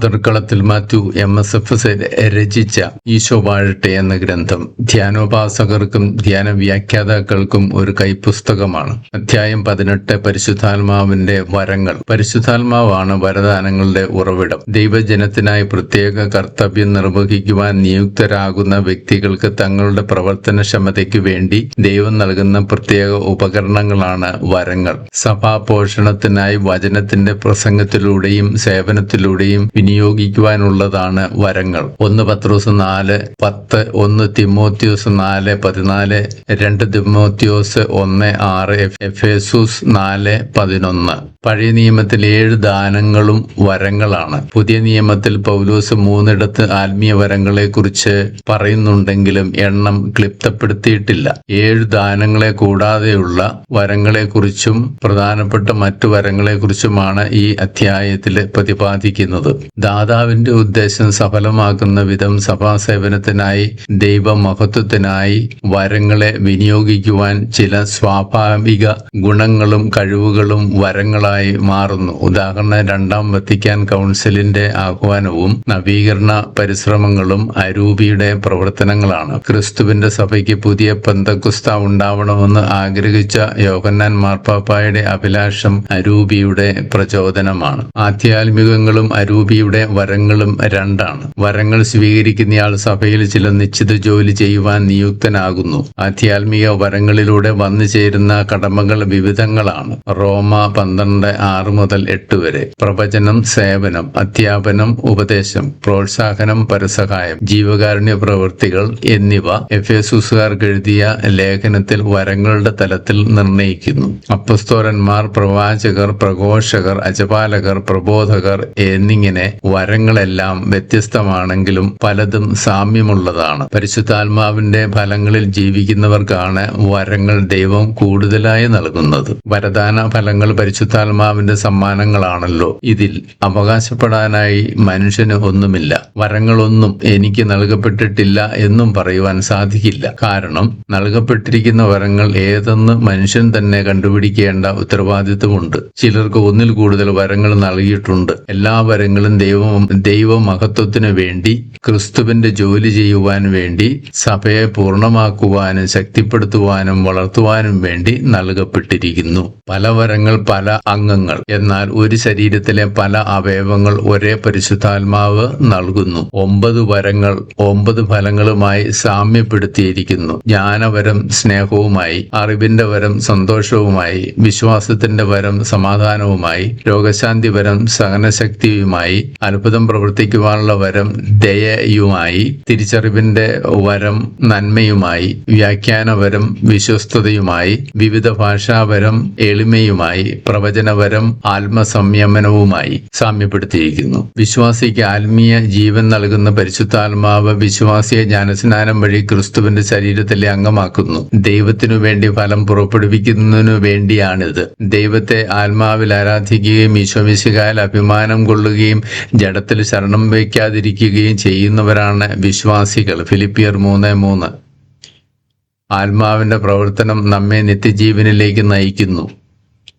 മാതൃക്കളത്തിൽ Mathew M S F രചിച്ച ഈശോ വാഴട്ടെ എന്ന ഗ്രന്ഥം. ധ്യാനോപാസകർക്കും ധ്യാന വ്യാഖ്യാതാക്കൾക്കും ഒരു കൈപ്പുസ്തകമാണ്. അധ്യായം പതിനെട്ട് പരിശുദ്ധാത്മാവിന്റെ വരങ്ങൾ. പരിശുദ്ധാത്മാവാണ് വരദാനങ്ങളുടെ ഉറവിടം. ദൈവജനത്തിനായി പ്രത്യേക കർത്തവ്യം നിർവഹിക്കുവാൻ നിയുക്തരാകുന്ന വ്യക്തികൾക്ക് തങ്ങളുടെ പ്രവർത്തനക്ഷമതയ്ക്ക് വേണ്ടി ദൈവം നൽകുന്ന പ്രത്യേക ഉപകരണങ്ങളാണ് വരങ്ങൾ. സഭാ പോഷണത്തിനായി വചനത്തിന്റെ പ്രസംഗത്തിലൂടെയും സേവനത്തിലൂടെയും വിനിയോഗിക്കുവാനുള്ളതാണ് വരങ്ങൾ. ഒന്ന് പത്രോസ് നാല് പത്ത് ഒന്ന് തിമോത്യോസ് നാല് പതിനാല് രണ്ട് തിമോത്യോസ് ഒന്ന് ആറ് എഫ് എഫേസൂസ് നാല് പതിനൊന്ന്. പഴയ നിയമത്തിൽ ഏഴ് ദാനങ്ങളും വരങ്ങളാണ്. പുതിയ നിയമത്തിൽ പൗലോസ് മൂന്നിടത്ത് ആത്മീയ വരങ്ങളെ കുറിച്ച് പറയുന്നുണ്ടെങ്കിലും എണ്ണം ക്ലിപ്തപ്പെടുത്തിയിട്ടില്ല. ഏഴ് ദാനങ്ങളെ കൂടാതെയുള്ള വരങ്ങളെക്കുറിച്ചും പ്രധാനപ്പെട്ട മറ്റു വരങ്ങളെക്കുറിച്ചുമാണ് ഈ അധ്യായത്തിൽ പ്രതിപാദിക്കുന്നത്. ദാതാവിന്റെ ഉദ്ദേശം സഫലമാക്കുന്ന വിധം സഭാ സഭാസേവനത്തിനായി ദൈവമഹത്വത്തിനായി വരങ്ങളെ വിനിയോഗിക്കുവാൻ ചില സ്വാഭാവിക ഗുണങ്ങളും കഴിവുകളും വരങ്ങളായി മാറുന്നു. ഉദാഹരണം രണ്ടാം വത്തിക്കാൻ കൗൺസിലിന്റെ ആഹ്വാനവും നവീകരണ പരിശ്രമങ്ങളും അരൂപിയുടെ പ്രവർത്തനങ്ങളാണ്. ക്രിസ്തുവിന്റെ സഭയ്ക്ക് പുതിയ പന്തക്കുസ്ത ഉണ്ടാവണമെന്ന് ആഗ്രഹിച്ച യോഹന്നാൻ മാർപ്പാപ്പായുടെ അഭിലാഷം അരൂപിയുടെ പ്രചോദനമാണ്. ആധ്യാത്മികങ്ങളും അരൂപിയുടെ വരങ്ങളും രണ്ടാണ്. വരങ്ങൾ സ്വീകരിക്കുന്നയാൾ സഭയിൽ ചില നിശ്ചിത ജോലി ചെയ്യുവാൻ നിയുക്തനാകുന്നു. ആധ്യാത്മിക വരങ്ങളിലൂടെ വന്നു ചേരുന്ന കടമകൾ വിവിധങ്ങളാണ്. റോമ പന്ത്രണ്ട് ആറ് മുതൽ എട്ട് വരെ. പ്രവചനം സേവനം അധ്യാപനം ഉപദേശം പ്രോത്സാഹനം പരസഹായം ജീവകാരുണ്യ പ്രവൃത്തികൾ എന്നിവ എഫേസുസുകാർക്ക് എഴുതിയ ലേഖനത്തിൽ വരങ്ങളുടെ തലത്തിൽ നിർണയിക്കുന്നു. അപ്പസ്തോരന്മാർ പ്രവാചകർ പ്രഘോഷകർ അജപാലകർ പ്രബോധകർ എന്നിങ്ങനെ വരങ്ങളെല്ലാം വ്യത്യസ്തമാണെങ്കിലും പലതും സാമ്യമുള്ളതാണ്. പരിശുദ്ധാത്മാവിന്റെ ഫലങ്ങളിൽ ജീവിക്കുന്നവർക്കാണ് വരങ്ങൾ ദൈവം കൂടുതലായി നൽകുന്നത്. വരദാന ഫലങ്ങൾ പരിശുദ്ധാത്മാവിന്റെ സമ്മാനങ്ങളാണല്ലോ ഇതിൽ. അവകാശപ്പെടാനായി മനുഷ്യന് ഒന്നുമില്ല. വരങ്ങളൊന്നും എനിക്ക് നൽകപ്പെട്ടിട്ടില്ല എന്നും പറയുവാൻ സാധിക്കില്ല. കാരണം നൽകപ്പെട്ടിരിക്കുന്ന വരങ്ങൾ ഏതെന്ന് മനുഷ്യൻ തന്നെ കണ്ടുപിടിക്കേണ്ട ഉത്തരവാദിത്വമുണ്ട്. ചിലർക്ക് ഒന്നിൽ കൂടുതൽ വരങ്ങൾ നൽകിയിട്ടുണ്ട്. എല്ലാ വരങ്ങളും ദൈവം ദൈവമഹത്വത്തിനു വേണ്ടി ക്രിസ്തുവിന്റെ ജോലി ചെയ്യുവാൻ വേണ്ടി സഭയെ പൂർണമാക്കുവാനും ശക്തിപ്പെടുത്തുവാനും വളർത്തുവാനും വേണ്ടി നൽകപ്പെട്ടിരിക്കുന്നു. പല വരങ്ങൾ പല അംഗങ്ങൾ. എന്നാൽ ഒരു ശരീരത്തിലെ പല അവയവങ്ങൾ ഒരേ പരിശുദ്ധാത്മാവ് നൽകുന്നു. ഒമ്പത് വരങ്ങൾ ഒമ്പത് ഫലങ്ങളുമായി സാമ്യപ്പെടുത്തിയിരിക്കുന്നു. ജ്ഞാനവരം സ്നേഹവുമായി അറിവിന്റെ വരം സന്തോഷവുമായി വിശ്വാസത്തിന്റെ വരം സമാധാനവുമായി രോഗശാന്തി വരം സഹനശക്തിയുമായി അത്ഭുതം പ്രവർത്തിക്കുവാനുള്ള വരം ദയയുമായി തിരിച്ചറിവിന്റെ വരം നന്മയുമായി വ്യാഖ്യാനവരം വിശ്വസ്തതയുമായി വിവിധ ഭാഷാവരം എളിമയുമായി പ്രവചനവരം ആത്മസംയമനവുമായി സാമ്യപ്പെടുത്തിയിരിക്കുന്നു. വിശ്വാസിക്ക് ആത്മീയ ജീവൻ നൽകുന്ന പരിശുദ്ധാത്മാവ് വിശ്വാസിയെ ജ്ഞാനസ്നാനം വഴി ക്രിസ്തുവിന്റെ ശരീരത്തിലെ അംഗമാക്കുന്നു. ദൈവത്തിനു വേണ്ടി ഫലം പുറപ്പെടുവിക്കുന്നതിനു വേണ്ടിയാണിത്. ദൈവത്തെ ആത്മാവിൽ ആരാധിക്കുകയും ഈശോമിശികായിൽ അഭിമാനം കൊള്ളുകയും ജഡത്തിൽ ശരണം വയ്ക്കാതിരിക്കുകയും ചെയ്യുന്നവരാണ് വിശ്വാസികൾ. ഫിലിപ്പിയർ മൂന്ന് മൂന്ന്. ആത്മാവിന്റെ പ്രവർത്തനം നമ്മെ നിത്യജീവനിലേക്ക് നയിക്കുന്നു.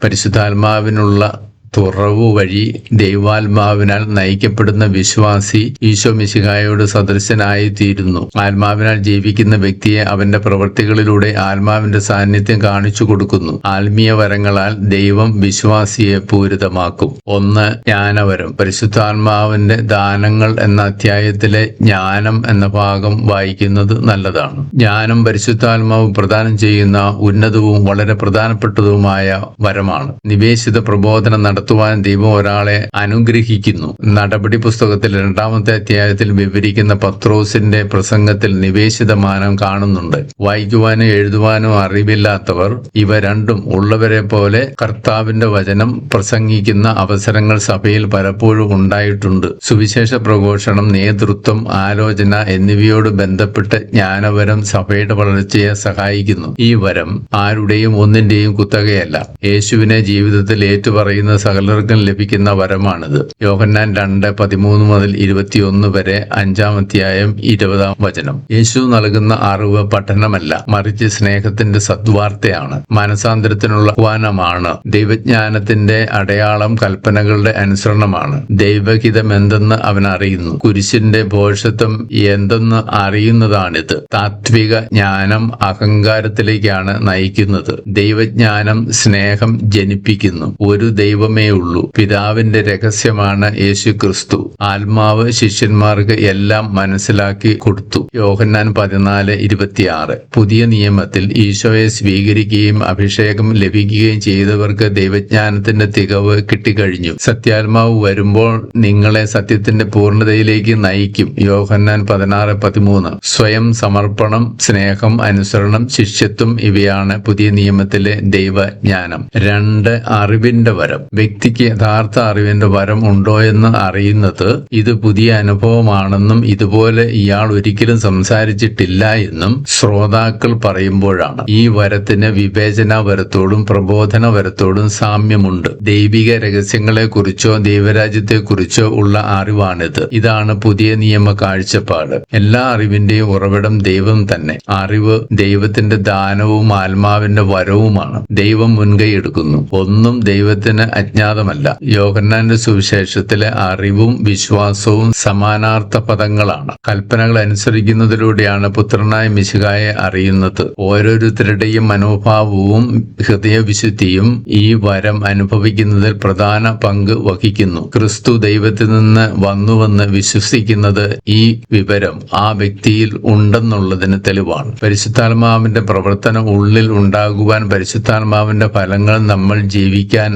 പരിശുദ്ധാത്മാവിനുള്ള തുറവു വഴി ദൈവാത്മാവിനാൽ നയിക്കപ്പെടുന്ന വിശ്വാസി ഈശോ മിശിഹായോട് സദൃശനായി തീരുന്നു ആത്മാവിനാൽ ജീവിക്കുന്ന വ്യക്തിയെ അവന്റെ പ്രവൃത്തികളിലൂടെ ആത്മാവിന്റെ സാന്നിധ്യം കാണിച്ചു കൊടുക്കുന്നു. ആത്മീയ വരങ്ങളാൽ ദൈവം വിശ്വാസിയെ പൂരിതമാക്കും. ഒന്ന് ജ്ഞാനവരം. പരിശുദ്ധാത്മാവിന്റെ ദാനങ്ങൾ എന്ന അധ്യായത്തിലെ ജ്ഞാനം എന്ന ഭാഗം വായിക്കുന്നത് നല്ലതാണ്. ജ്ഞാനം പരിശുദ്ധാത്മാവ് പ്രദാനം ചെയ്യുന്ന ഉന്നതവും വളരെ പ്രധാനപ്പെട്ടതുമായ വരമാണ്. നിവേശിത പ്രബോധനം നടത്തുവാൻ ദൈവം ഒരാളെ അനുഗ്രഹിക്കുന്നു. നടപടി പുസ്തകത്തിൽ രണ്ടാമത്തെ അധ്യായത്തിൽ വിവരിക്കുന്ന പത്രോസിന്റെ പ്രസംഗത്തിൽ നിവേശിത മാനം കാണുന്നുണ്ട്. വായിക്കുവാനോ എഴുതുവാനോ അറിവില്ലാത്തവർ ഇവ രണ്ടും ഉള്ളവരെ പോലെ കർത്താവിന്റെ വചനം പ്രസംഗിക്കുന്ന അവസരങ്ങൾ സഭയിൽ പലപ്പോഴും ഉണ്ടായിട്ടുണ്ട്. സുവിശേഷ പ്രഘോഷണം നേതൃത്വം ആലോചന എന്നിവയോട് ബന്ധപ്പെട്ട് ജ്ഞാനവരം സഭയുടെ വളർച്ചയെ സഹായിക്കുന്നു. ഈ വരം ആരുടെയും ഒന്നിന്റെയും കുത്തകയല്ല. യേശുവിനെ ജീവിതത്തിൽ ഏറ്റുപറയുന്ന സകലർക്കും ലഭിക്കുന്ന വരമാണിത്. യോഹന്നാൻ രണ്ട് പതിമൂന്ന് മുതൽ ഇരുപത്തിയൊന്ന് വരെ അഞ്ചാം അധ്യായം ഇരുപതാം വചനം. യേശു നൽകുന്ന അറിവ് പഠനമല്ല മറിച്ച് സ്നേഹത്തിന്റെ സദ്വാർത്തയാണ് മനസാന്തരത്തിനുള്ള ആഹ്വാനമാണ് ദൈവജ്ഞാനത്തിന്റെ അടയാളം കൽപ്പനകളുടെ അനുസരണമാണ്. ദൈവഹിതം എന്തെന്ന് അവൻ അറിയുന്നു കുരിശിന്റെ ഭോഷത്വം എന്തെന്ന് അറിയുന്നതാണിത്. താത്വിക ജ്ഞാനം അഹങ്കാരത്തിലേക്കാണ് നയിക്കുന്നത് ദൈവജ്ഞാനം സ്നേഹം ജനിപ്പിക്കുന്നു. ഒരു ദൈവമേ ഉള്ളൂ പിതാവിന്റെ രഹസ്യമാണ് യേശു ക്രിസ്തു ആത്മാവ് ശിഷ്യന്മാർക്ക് എല്ലാം മനസ്സിലാക്കി കൊടുത്തു. യോഹന്നാൻ പതിനാല് ഇരുപത്തിയാറ്. പുതിയ നിയമത്തിൽ ഈശോയെ സ്വീകരിക്കുകയും അഭിഷേകം ലഭിക്കുകയും ചെയ്തവർക്ക് ദൈവജ്ഞാനത്തിന്റെ തികവ് കിട്ടിക്കഴിഞ്ഞു. സത്യാത്മാവ് വരുമ്പോൾ നിങ്ങളെ സത്യത്തിന്റെ പൂർണതയിലേക്ക് നയിക്കും. യോഹന്നാൻ പതിനാറ് പതിമൂന്ന്. സ്വയം സമർപ്പണം സ്നേഹം അനുസരണം ശിഷ്യത്വം ഇവയാണ് പുതിയ നിയമത്തിലെ ദൈവജ്ഞാനം. രണ്ട് അറിവിന്റെ വരം. വ്യക്തിക്ക് യഥാർത്ഥ അറിവിന്റെ വരം ഉണ്ടോ എന്ന് അറിയുന്നത് ഇത് പുതിയ അനുഭവമാണെന്നും ഇതുപോലെ ഇയാൾ ഒരിക്കലും സംസാരിച്ചിട്ടില്ല എന്നും ശ്രോതാക്കൾ പറയുമ്പോഴാണ്. ഈ വരത്തിന് വിവേചന വരത്തോടും പ്രബോധന വരത്തോടും സാമ്യമുണ്ട്. ദൈവിക രഹസ്യങ്ങളെ കുറിച്ചോ ദൈവരാജ്യത്തെ കുറിച്ചോ ഉള്ള അറിവാണിത്. ഇതാണ് പുതിയ നിയമ കാഴ്ചപ്പാട്. എല്ലാ അറിവിന്റെയും ഉറവിടം ദൈവം തന്നെ. അറിവ് ദൈവത്തിന്റെ ദാനവും ആത്മാവിന്റെ വരവുമാണ്. ദൈവം മുൻകൈ എടുക്കുന്നു. ഒന്നും ദൈവത്തിന് അജ്ഞാതമല്ല. യോഹന്നാന്റെ സുവിശേഷത്തിലെ അറിവും വിശ്വാസവും സമാനാർത്ഥ പദങ്ങളാണ്. കൽപ്പനകൾ അനുസരിക്കുന്നതിലൂടെയാണ് പുത്രനായ മിശികായെ അറിയുന്നത്. ഓരോരുത്തരുടെയും മനോഭാവവും ഹൃദയവിശുദ്ധിയും ഈ വരം അനുഭവിക്കുന്നതിൽ പ്രധാന പങ്ക് വഹിക്കുന്നു. ക്രിസ്തു ദൈവത്തിൽ നിന്ന് വന്നുവെന്ന് വിശ്വസിക്കുന്നത് ഈ വിവരം ആ വ്യക്തിയിൽ ഉണ്ടെന്നുള്ളതിന് തെളിവാണ്. പരിശുദ്ധാത്മാവിന്റെ പ്രവർത്തനം ഉള്ളിൽ ഉണ്ടാകുവാൻ പരിശുദ്ധാത്മാവിന്റെ ഫലങ്ങൾ നമ്മൾ ജീവിക്കാൻ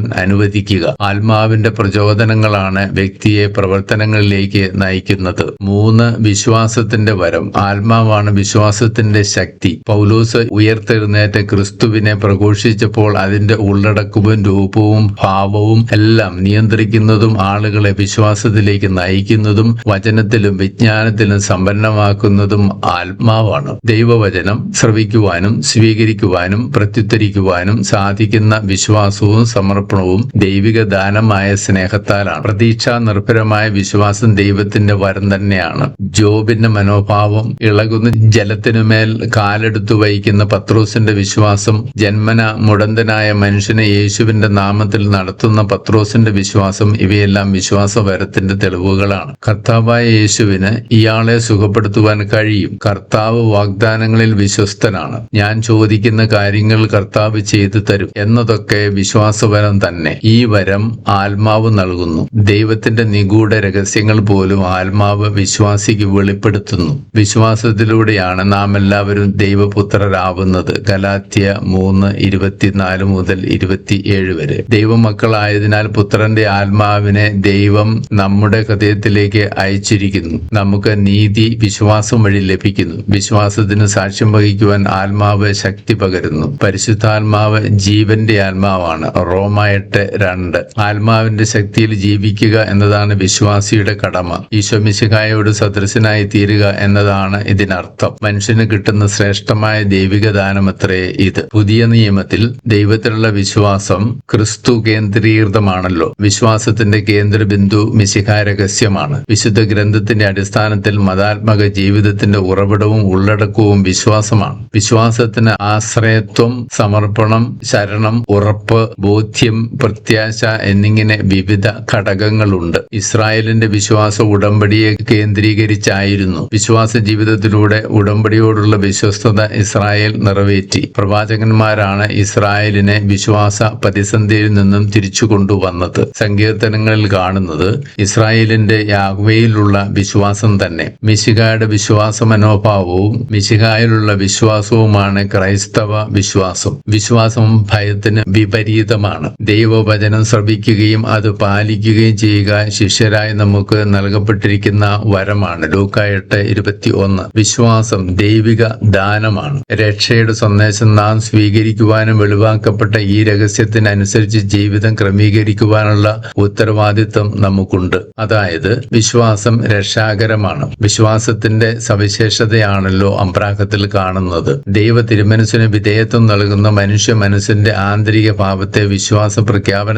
അനുവദിക്കുക ആത്മാവിന്റെ പ്രചോദനങ്ങളാണ് വ്യക്തിയെ പ്രവർത്തനങ്ങളിലേക്ക് നയിക്കുന്നത്. മൂന്ന് വിശ്വാസത്തിന്റെ വരം. ആത്മാവാണ് വിശ്വാസത്തിന്റെ ശക്തി. പൗലോസ് ഉയർത്തെഴുന്നേറ്റ ക്രിസ്തുവിനെ പ്രഘോഷിച്ചപ്പോൾ അതിന്റെ ഉള്ളടക്കവും രൂപവും ഭാവവും എല്ലാം നിയന്ത്രിക്കുന്നതും ആളുകളെ വിശ്വാസത്തിലേക്ക് നയിക്കുന്നതും വചനത്തിലും വിജ്ഞാനത്തിലും സമ്പന്നമാക്കുന്നതും ആത്മാവാണ്. ദൈവവചനം ശ്രവിക്കുവാനും സ്വീകരിക്കുവാനും പ്രത്യുത്തരിക്കുവാനും സാധിക്കുന്ന വിശ്വാസവും സമർപ്പണവും ദൈവിക ദാനമായ സ്നേഹത്താലാണ്. പ്രതീക്ഷ നിർഭരമായ വിശ്വാസം ദൈവത്തിന്റെ വരം തന്നെയാണ്. ജോബിന്റെ മനോഭാവം ഇളകുന്ന ജലത്തിനുമേൽ കാലെടുത്തു വഹിക്കുന്ന പത്രോസിന്റെ വിശ്വാസം ജന്മന മുടന്തനായ മനുഷ്യനെ യേശുവിന്റെ നാമത്തിൽ നടത്തുന്ന പത്രോസിന്റെ വിശ്വാസം ഇവയെല്ലാം വിശ്വാസ വരത്തിന്റെ തെളിവുകളാണ്. കർത്താവായ യേശുവിന് ഇയാളെ സുഖപ്പെടുത്തുവാൻ കഴിയും. കർത്താവ് വാഗ്ദാനങ്ങളിൽ വിശ്വസ്തനാണ്. ഞാൻ ചോദിക്കുന്ന കാര്യങ്ങൾ കർത്താവ് ചെയ്തു തരും എന്നതൊക്കെ വിശ്വാസവരം തന്നെ. ഈ വരം ആത്മാവ് നൽകുന്നു. ദൈവത്തിന്റെ നിഗൂഢ രഹസ്യങ്ങൾ പോലും ആത്മാവ് വിശ്വാസിക്ക് വെളിപ്പെടുത്തുന്നു. വിശ്വാസത്തിലൂടെയാണ് നാം എല്ലാവരും ദൈവപുത്രരാവുന്നത്. ഗലാത്യ മൂന്ന് ഇരുപത്തിനാല് മുതൽ ഇരുപത്തിയേഴ് വരെ. ദൈവമക്കളായതിനാൽ പുത്രന്റെ ആത്മാവിനെ ദൈവം നമ്മുടെ ഹൃദയത്തിലേക്ക് അയച്ചിരിക്കുന്നു. നമുക്ക് നീതി വിശ്വാസം വഴി ലഭിക്കുന്നു. വിശ്വാസത്തിന് സാക്ഷ്യം വഹിക്കുവാൻ ആത്മാവ് ശക്തി പകരുന്നു. പരിശുദ്ധാത്മാവ് ജീവന്റെ ആത്മാവാണ്. റോമ എട്ട് രണ്ട് ആത്മാവിന്റെ ശക്തിയിൽ ജീവിക്കുക എന്നതാണ് വിശ്വാസിയുടെ കടമ. ഈശോമിശിഹായോട് സദൃശനായി തീരുക എന്നതാണ് ഇതിനർത്ഥം. മനുഷ്യന് കിട്ടുന്ന ശ്രേഷ്ഠമായ ദൈവിക ദാനമത്രേ ഇത്. പുതിയ നിയമത്തിൽ ദൈവത്തിലുള്ള വിശ്വാസം ക്രിസ്തു കേന്ദ്രീകൃതമാണല്ലോ. വിശ്വാസത്തിന്റെ കേന്ദ്രബിന്ദു മിശിഹ രഹസ്യമാണ്. വിശുദ്ധ ഗ്രന്ഥത്തിന്റെ അടിസ്ഥാനത്തിൽ മതാത്മക ജീവിതത്തിന്റെ ഉറവിടവും ഉള്ളടക്കവും വിശ്വാസമാണ്. വിശ്വാസത്തിന് ആശ്രയത്വം സമർപ്പണം ശരണം ഉറപ്പ് ബോധ്യം പ്രത്യാശ എന്നിങ്ങനെ വിവിധ ഘടകങ്ങളുണ്ട്. ഇസ്രായേലിന്റെ വിശ്വാസ ഉടമ്പടിയെ കേന്ദ്രീകരിച്ചായിരുന്നു. വിശ്വാസ ജീവിതത്തിലൂടെ ഉടമ്പടിയോടുള്ള വിശ്വസ്തത ഇസ്രായേൽ നിറവേറ്റി. പ്രവാചകന്മാരാണ് ഇസ്രായേലിനെ വിശ്വാസ പ്രതിസന്ധിയിൽ നിന്നും തിരിച്ചു കൊണ്ടുവന്നത് സങ്കീർത്തനങ്ങളിൽ കാണുന്നത് ഇസ്രായേലിന്റെ യാഗ്വയിലുള്ള വിശ്വാസം തന്നെ. മിശികായുടെ വിശ്വാസ മനോഭാവവും മിശികായിലുള്ള വിശ്വാസവുമാണ് ക്രൈസ്തവ വിശ്വാസം. വിശ്വാസം ഭയത്തിന് വിപരീതമാണ്. ദൈവവചനം ശ്രവിക്കുകയും അത് പാലിക്കുകയും ചെയ്യുക ശിഷ്യരായി നമുക്ക് നൽകപ്പെട്ടിരിക്കുന്ന വരമാണ്. ലൂക്ക എട്ട് ഇരുപത്തി ഒന്ന് വിശ്വാസം ദൈവിക ദാനമാണ്. രക്ഷയുടെ സന്ദേശം നാം സ്വീകരിക്കുവാനും വെളിവാക്കപ്പെട്ട ഈ രഹസ്യത്തിനനുസരിച്ച് ജീവിതം ക്രമീകരിക്കുവാനുള്ള ഉത്തരവാദിത്വം നമുക്കുണ്ട്. അതായത് വിശ്വാസം രക്ഷാകരമാണ്. വിശ്വാസത്തിന്റെ സവിശേഷതയാണല്ലോ അമ്പ്രാഹത്തിൽ കാണുന്നത്. ദൈവ തിരുമനസിന് വിധേയത്വം നൽകുന്ന മനുഷ്യ മനസ്സിന്റെ ആന്തരിക ഭാവത്തെ വിശ്വാസ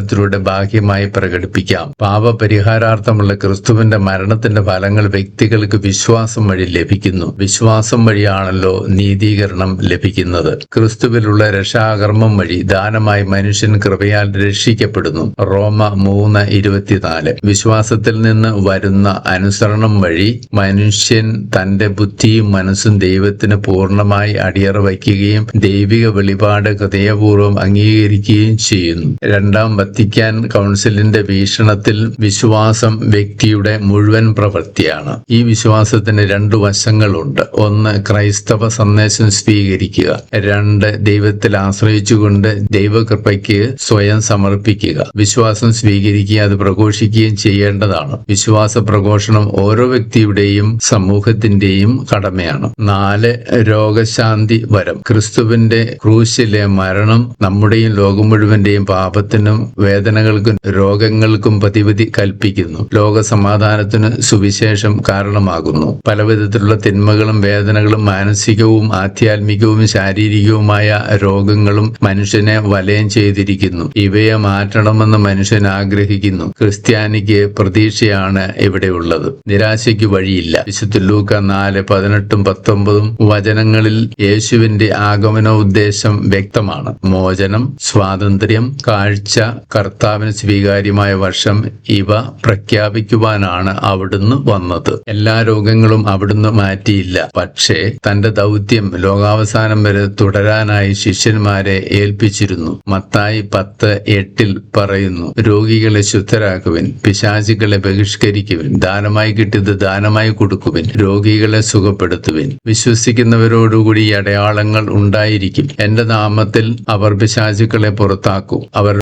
അനുസരണത്തിലൂടെ ബാഹ്യമായി പ്രകടിപ്പിക്കാം. പാപപരിഹാരാർത്ഥമുള്ള ക്രിസ്തുവിന്റെ മരണത്തിന്റെ ഫലങ്ങൾ വ്യക്തികൾക്ക് വിശ്വാസം വഴി ലഭിക്കുന്നു. വിശ്വാസം വഴിയാണല്ലോ നീതീകരണം ലഭിക്കുന്നത്. ക്രിസ്തുവിലുള്ള രക്ഷാകർമ്മം വഴി ദാനമായി മനുഷ്യൻ കൃപയാൽ രക്ഷിക്കപ്പെടുന്നു. റോമ മൂന്ന് ഇരുപത്തിനാല്. വിശ്വാസത്തിൽ നിന്ന് വരുന്ന അനുസരണം വഴി മനുഷ്യൻ തന്റെ ബുദ്ധിയും മനസ്സും ദൈവത്തിന് പൂർണമായി അടിയറ വയ്ക്കുകയും ദൈവിക വെളിപാട് ഹൃദയപൂർവം അംഗീകരിക്കുകയും ചെയ്യുന്നു. രണ്ടാം വത്തിക്കാൻ കൗൺസിലിന്റെ വീക്ഷണത്തിൽ വിശ്വാസം വ്യക്തിയുടെ മുഴുവൻ പ്രവൃത്തിയാണ്. ഈ വിശ്വാസത്തിന് രണ്ട് വശങ്ങളുണ്ട്. ഒന്ന് ക്രൈസ്തവ സന്ദേശം സ്വീകരിക്കുക. രണ്ട് ദൈവത്തിൽ ആശ്രയിച്ചുകൊണ്ട് ദൈവകൃപയ്ക്ക് സ്വയം സമർപ്പിക്കുക. വിശ്വാസം സ്വീകരിക്കുക അത് പ്രഘോഷിക്കുകയും ചെയ്യേണ്ടതാണ്. വിശ്വാസ പ്രഘോഷണം ഓരോ വ്യക്തിയുടെയും സമൂഹത്തിന്റെയും കടമയാണ്. നാല് രോഗശാന്തി വരം. ക്രിസ്തുവിന്റെ ക്രൂശിലെ മരണം നമ്മുടെയും ലോകം മുഴുവന്റെയും പാപത്തിനും വേദനകൾക്കും രോഗങ്ങൾക്കും പ്രതിവിധി കൽപ്പിക്കുന്നു. ലോക സമാധാനത്തിന് സുവിശേഷം കാരണമാകുന്നു. പലവിധത്തിലുള്ള തിന്മകളും വേദനകളും മാനസികവും ആധ്യാത്മികവും ശാരീരികവുമായ രോഗങ്ങളും മനുഷ്യനെ വലയം ചെയ്തിരിക്കുന്നു. ഇവയെ മാറ്റണമെന്ന് മനുഷ്യൻ ആഗ്രഹിക്കുന്നു. ക്രിസ്ത്യാനിക്ക് പ്രതീക്ഷയാണ് ഇവിടെയുള്ളത്. നിരാശയ്ക്ക് വഴിയില്ല. വിശുദ്ധ ലൂക്ക നാല് പതിനെട്ടും പത്തൊമ്പതും വചനങ്ങളിൽ യേശുവിന്റെ ആഗമന ഉദ്ദേശം വ്യക്തമാണ്. മോചനം സ്വാതന്ത്ര്യം കാഴ്ച കർത്താവിന് സ്വീകാര്യമായ വർഷം ഇവ പ്രഖ്യാപിക്കുവാനാണ് അവിടുന്ന് വന്നത്. എല്ലാ രോഗങ്ങളും അവിടുന്ന് മാറ്റിയില്ല. പക്ഷേ തന്റെ ദൗത്യം ലോകാവസാനം വരെ തുടരാനായി ശിഷ്യന്മാരെ ഏൽപ്പിച്ചിരുന്നു. മത്തായി പത്ത് എട്ടിൽ പറയുന്നു രോഗികളെ ശുദ്ധരാക്കുവിൻ പിശാചികളെ ബഹിഷ്കരിക്കുവിൻ ദാനമായി കിട്ടിയത് ദാനമായി കൊടുക്കുവിൻ രോഗികളെ സുഖപ്പെടുത്തുവിൻ. വിശ്വസിക്കുന്നവരോടുകൂടി ഈ അടയാളങ്ങൾ ഉണ്ടായിരിക്കും. എന്റെ നാമത്തിൽ അവർ പിശാചുക്കളെ പുറത്താക്കും. അവർ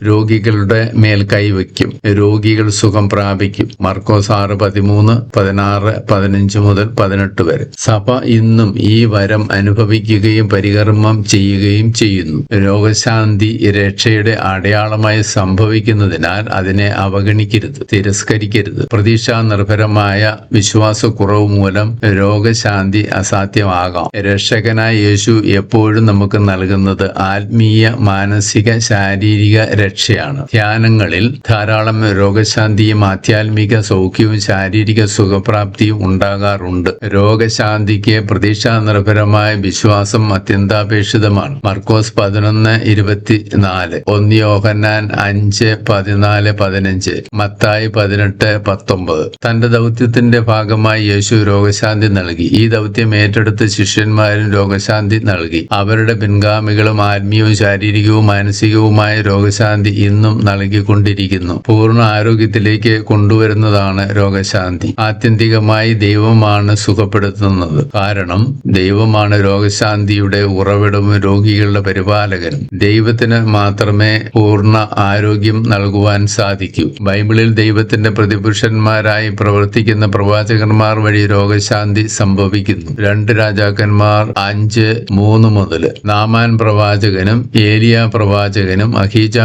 രോഗികളുടെ മേൽ കൈവയ്ക്കും. രോഗികൾ സുഖം പ്രാപിക്കും. മർക്കോസ് ആറ് പതിമൂന്ന് പതിനാറ് പതിനഞ്ച് മുതൽ പതിനെട്ട് വരെ. സഭ ഇന്നും ഈ വരം അനുഭവിക്കുകയും പരികർമ്മം ചെയ്യുകയും ചെയ്യുന്നു. രോഗശാന്തി രക്ഷയുടെ അടയാളമായി സംഭവിക്കുന്നതിനാൽ അതിനെ അവഗണിക്കരുത് തിരസ്കരിക്കരുത്. പ്രതീക്ഷാ നിർഭരമായ വിശ്വാസക്കുറവ് മൂലം രോഗശാന്തി അസാധ്യമാകാം. രക്ഷകനായ യേശു എപ്പോഴും നമുക്ക് നൽകുന്നത് ആത്മീയ മാനസിക ശാരീരിക രക്ഷയാണ്. ധ്യാനങ്ങളിൽ ധാരാളം രോഗശാന്തിയും ആധ്യാത്മിക സൗഖ്യവും ശാരീരിക സുഖപ്രാപ്തിയും ഉണ്ടാകാറുണ്ട്. രോഗശാന്തിക്ക് പ്രതീക്ഷാ നിർഭരമായ വിശ്വാസം അത്യന്താപേക്ഷിതമാണ്. മർക്കോസ് പതിനൊന്ന് ഇരുപത്തിനാല്. ഒന്ന് യോഹന്നാൻ അഞ്ച് പതിനാല് പതിനഞ്ച്. മത്തായി പതിനെട്ട് പത്തൊമ്പത്. തന്റെ ദൗത്യത്തിന്റെ ഭാഗമായി യേശു രോഗശാന്തി നൽകി. ഈ ദൗത്യം ഏറ്റെടുത്ത് ശിഷ്യന്മാരും രോഗശാന്തി നൽകി. അവരുടെ പിൻഗാമികളും ആത്മീയവും ശാരീരികവും മാനസികവുമായ രോഗശാന്തി ഇന്നും നൽകിക്കൊണ്ടിരിക്കുന്നു. പൂർണ ആരോഗ്യത്തിലേക്ക് കൊണ്ടുവരുന്നതാണ് രോഗശാന്തി. ആത്യന്തികമായി ദൈവമാണ് സുഖപ്പെടുത്തുന്നത്. കാരണം ദൈവമാണ് രോഗശാന്തിയുടെ ഉറവിടവും രോഗികളുടെ പരിപാലകനും. ദൈവത്തിന് മാത്രമേ പൂർണ ആരോഗ്യം നൽകുവാൻ സാധിക്കൂ. ബൈബിളിൽ ദൈവത്തിന്റെ പ്രതിപുരുഷന്മാരായി പ്രവർത്തിക്കുന്ന പ്രവാചകന്മാർ വഴി രോഗശാന്തി സംഭവിക്കുന്നു. രണ്ട് രാജാക്കന്മാർ അഞ്ച് മൂന്ന് മുതൽ നാമാൻ പ്രവാചകനും ഏലിയ പ്രവാചകനും അഹീജ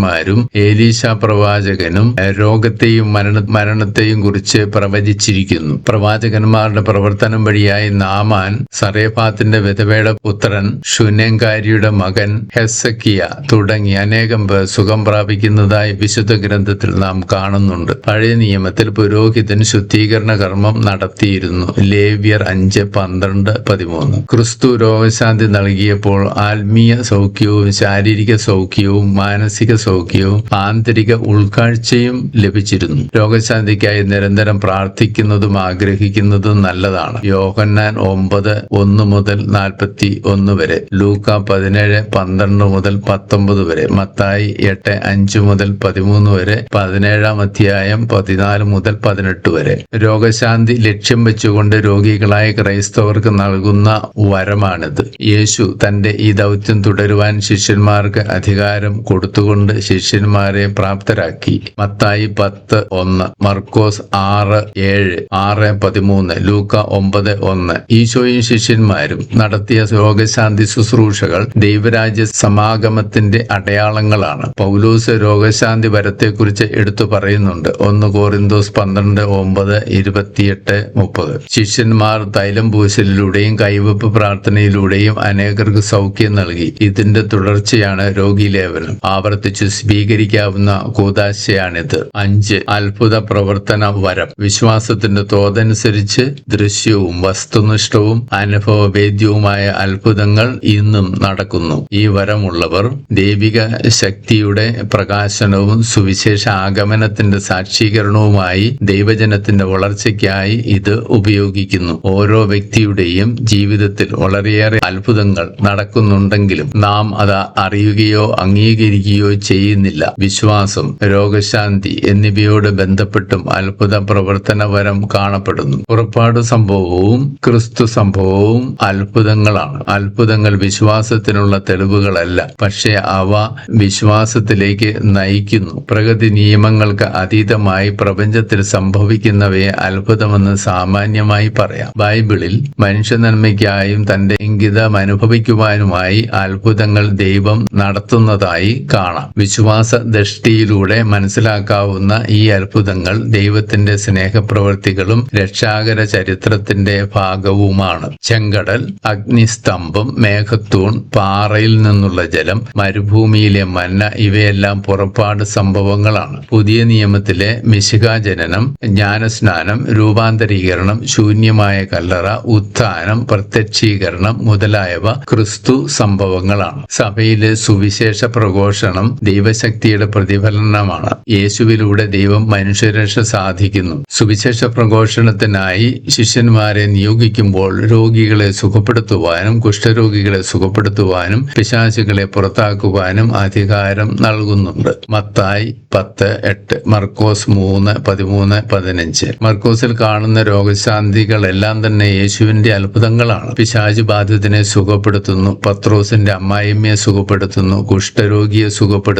പ്രവാചകന്മാരും ഏലീശ പ്രവാചകനും രോഗത്തെയും മരണ മരണത്തെയും കുറിച്ച് പ്രവചിച്ചിരിക്കുന്നു. പ്രവാചകന്മാരുടെ പ്രവർത്തനം വഴിയായി നാമാൻ സറേഫാത്തിന്റെ വിധവയുടെ പുത്രൻ ശുനേങ്കാരിയുടെ മകൻ ഹെസക്കിയ തുടങ്ങി അനേകം പേർ സുഖം പ്രാപിക്കുന്നതായി വിശുദ്ധ ഗ്രന്ഥത്തിൽ നാം കാണുന്നുണ്ട്. പഴയ നിയമത്തിൽ പുരോഹിതൻ ശുദ്ധീകരണ കർമ്മം നടത്തിയിരുന്നു. ലേവ്യർ അഞ്ച് പന്ത്രണ്ട് പതിമൂന്ന്. ക്രിസ്തു രോഗശാന്തി നൽകിയപ്പോൾ ആത്മീയ സൗഖ്യവും ശാരീരിക സൗഖ്യവും മാനസിക സൗഖ്യവും ആന്തരിക ഉൾക്കാഴ്ചയും ലഭിച്ചിരുന്നു. രോഗശാന്തിക്കായി നിരന്തരം പ്രാർത്ഥിക്കുന്നതും ആഗ്രഹിക്കുന്നതും നല്ലതാണ്. യോഹന്നാൻ ഒമ്പത് ഒന്ന് മുതൽ നാൽപ്പത്തി ഒന്ന് വരെ ലൂക്ക പതിനേഴ് പന്ത്രണ്ട് മുതൽ പത്തൊമ്പത് വരെ മത്തായി എട്ട് അഞ്ച് മുതൽ പതിമൂന്ന് വരെ പതിനേഴാം അധ്യായം പതിനാല് മുതൽ പതിനെട്ട് വരെ. രോഗശാന്തി ലക്ഷ്യം വെച്ചുകൊണ്ട് രോഗികളായ ക്രൈസ്തവർക്ക് നൽകുന്ന വരമാണിത്. യേശു തന്റെ ഈ ദൗത്യം തുടരുവാൻ ശിഷ്യന്മാർക്ക് അധികാരം കൊടുത്തുകൊണ്ട് ശിഷ്യന്മാരെ പ്രാപ്തരാക്കി. മത്തായി പത്ത് ഒന്ന് മർക്കോസ് ആറ് ഏഴ് ആറ് പതിമൂന്ന് ലൂക്ക ഒമ്പത് ഒന്ന്. ഈശോയും ശിഷ്യന്മാരും നടത്തിയ രോഗശാന്തി ശുശ്രൂഷകൾ ദൈവരാജ്യ സമാഗമത്തിന്റെ അടയാളങ്ങളാണ്. പൗലൂസ് രോഗശാന്തി വരത്തെക്കുറിച്ച് എടുത്തു പറയുന്നുണ്ട്. ഒന്ന് കോറിന്തോസ് പന്ത്രണ്ട് ഒമ്പത് ഇരുപത്തിയെട്ട് മുപ്പത്. ശിഷ്യന്മാർ തൈലം പൂശലിലൂടെയും കൈവപ്പ് പ്രാർത്ഥനയിലൂടെയും അനേകർക്ക് സൗഖ്യം നൽകി. ഇതിന്റെ തുടർച്ചയാണ് രോഗീലേപനം ആവർത്തിച്ചു വെച്ച് സ്വീകരിക്കാവുന്ന കൂതാശയാണിത്. അഞ്ച് അത്ഭുത പ്രവർത്തന വരം. വിശ്വാസത്തിന്റെ തോതനുസരിച്ച് ദൃശ്യവും വസ്തുനിഷ്ഠവും അനുഭവവേദ്യവുമായ അത്ഭുതങ്ങൾ ഇന്നും നടക്കുന്നു. ഈ വരമുള്ളവർ ദൈവിക ശക്തിയുടെ പ്രകാശനവും സുവിശേഷ ആഗമനത്തിന്റെ സാക്ഷീകരണവുമായി ദൈവജനത്തിന്റെ വളർച്ചയ്ക്കായി ഇത് ഉപയോഗിക്കുന്നു. ഓരോ വ്യക്തിയുടെയും ജീവിതത്തിൽ വളരെയേറെ അത്ഭുതങ്ങൾ നടക്കുന്നുണ്ടെങ്കിലും നാം അത് അറിയുകയോ അംഗീകരിക്കുകയോ ചെയ്യുന്നില്ല. വിശ്വാസം രോഗശാന്തി എന്നിവയോട് ബന്ധപ്പെട്ടും അത്ഭുത പ്രവർത്തനപരം കാണപ്പെടുന്നു. പുറപ്പാട് സംഭവവും ക്രിസ്തു സംഭവവും അത്ഭുതങ്ങളാണ്. അത്ഭുതങ്ങൾ വിശ്വാസത്തിനുള്ള തെളിവുകളല്ല. പക്ഷേ അവ വിശ്വാസത്തിലേക്ക് നയിക്കുന്നു. പ്രകൃതി നിയമങ്ങൾക്ക് അതീതമായി പ്രപഞ്ചത്തിൽ സംഭവിക്കുന്നവയെ അത്ഭുതമെന്ന് സാമാന്യമായി പറയാം. ബൈബിളിൽ മനുഷ്യനന്മയ്ക്കായും തന്റെ ഇംഗിതം അനുഭവിക്കുവാനുമായി അത്ഭുതങ്ങൾ ദൈവം നടത്തുന്നതായി കാണാം. വിശ്വാസ ദൃഷ്ടിയിലൂടെ മനസ്സിലാക്കാവുന്ന ഈ അത്ഭുതങ്ങൾ ദൈവത്തിന്റെ സ്നേഹപ്രവൃത്തികളും രക്ഷാകര ചരിത്രത്തിന്റെ ഭാഗവുമാണ്. ചെങ്കടൽ അഗ്നിസ്തംഭം മേഘത്തൂൺ പാറയിൽ നിന്നുള്ള ജലം മരുഭൂമിയിലെ മന്ന ഇവയെല്ലാം പുറപ്പാട് സംഭവങ്ങളാണ്. പുതിയ നിയമത്തിലെ മിശിക ജനനം ജ്ഞാനസ്നാനം രൂപാന്തരീകരണം ശൂന്യമായ കല്ലറ ഉത്ഥാനം പ്രത്യക്ഷീകരണം മുതലായവ ക്രിസ്തു സംഭവങ്ങളാണ്. സഭയിലെ സുവിശേഷ പ്രഘോഷണം ദൈവശക്തിയുടെ പ്രതിഫലനമാണ്. യേശുവിലൂടെ ദൈവം മനുഷ്യരക്ഷ സാധിക്കുന്നു. സുവിശേഷ പ്രഘോഷണത്തിനായി ശിഷ്യന്മാരെ നിയോഗിക്കുമ്പോൾ രോഗികളെ സുഖപ്പെടുത്തുവാനും കുഷ്ഠരോഗികളെ സുഖപ്പെടുത്തുവാനും പിശാചുകളെ പുറത്താക്കുവാനും അധികാരം നൽകുന്നുണ്ട്. മത്തായി പത്ത് എട്ട് മർക്കോസ് മൂന്ന് പതിമൂന്ന് പതിനഞ്ച്. മർക്കോസിൽ കാണുന്ന രോഗശാന്തികളെല്ലാം തന്നെ യേശുവിന്റെ അത്ഭുതങ്ങളാണ്. പിശാചു ബാധിതനെ സുഖപ്പെടുത്തുന്നു പത്രോസിന്റെ അമ്മായിമ്മയെ സുഖപ്പെടുത്തുന്നു കുഷ്ഠരോഗിയെ സുഖപ്പെടുത്തുന്നു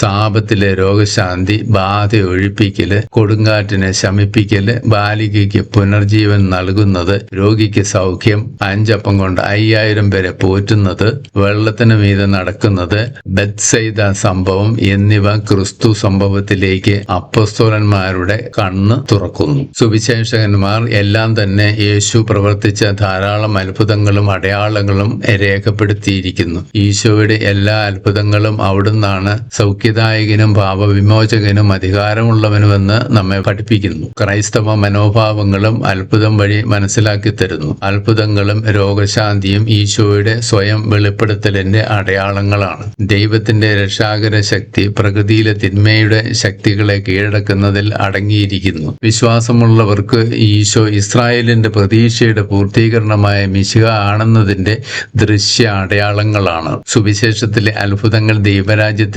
സാപത്തിലെ രോഗശാന്തി ബാധ ഒഴിപ്പിക്കൽ കൊടുങ്കാറ്റിനെ ശമിപ്പിക്കൽ ബാലികയ്ക്ക് പുനർജീവൻ നൽകുന്നത് രോഗിക്ക് സൗഖ്യം അഞ്ചപ്പം കൊണ്ട് അയ്യായിരം പേരെ പോറ്റുന്നത് വെള്ളത്തിന് മീതെ നടക്കുന്നത് ബത്സൈദ സംഭവം എന്നിവ ക്രിസ്തു സംഭവത്തിലേക്ക് അപ്പസ്തോലന്മാരുടെ കണ്ണ് തുറക്കുന്നു. സുവിശേഷകന്മാർ എല്ലാം തന്നെ യേശു പ്രവർത്തിച്ച ധാരാളം അത്ഭുതങ്ങളും അടയാളങ്ങളും രേഖപ്പെടുത്തിയിരിക്കുന്നു. ഈശോയുടെ എല്ലാ അത്ഭുതങ്ങളും അവിടുന്നാണ് സൗഖ്യദായകനും പാപവിമോചകനും അധികാരമുള്ളവനുമെന്ന് നമ്മെ പഠിപ്പിക്കുന്നു. ക്രൈസ്തവ മനോഭാവങ്ങളും അത്ഭുതം വഴി മനസ്സിലാക്കി തരുന്നു. അത്ഭുതങ്ങളും രോഗശാന്തിയും ഈശോയുടെ സ്വയം വെളിപ്പെടുത്തലിന്റെ അടയാളങ്ങളാണ്. ദൈവത്തിന്റെ രക്ഷാകര ശക്തി പ്രകൃതിയിലെ തിന്മയുടെ ശക്തികളെ കീഴടക്കുന്നതിൽ അടങ്ങിയിരിക്കുന്നു. വിശ്വാസമുള്ളവർക്ക് ഈശോ ഇസ്രായേലിന്റെ പ്രതീക്ഷയുടെ പൂർത്തീകരണമായ മിശിക ആണെന്നതിന്റെ ദൃശ്യ അടയാളങ്ങളാണ്. സുവിശേഷത്തിലെ അത്ഭുതങ്ങൾ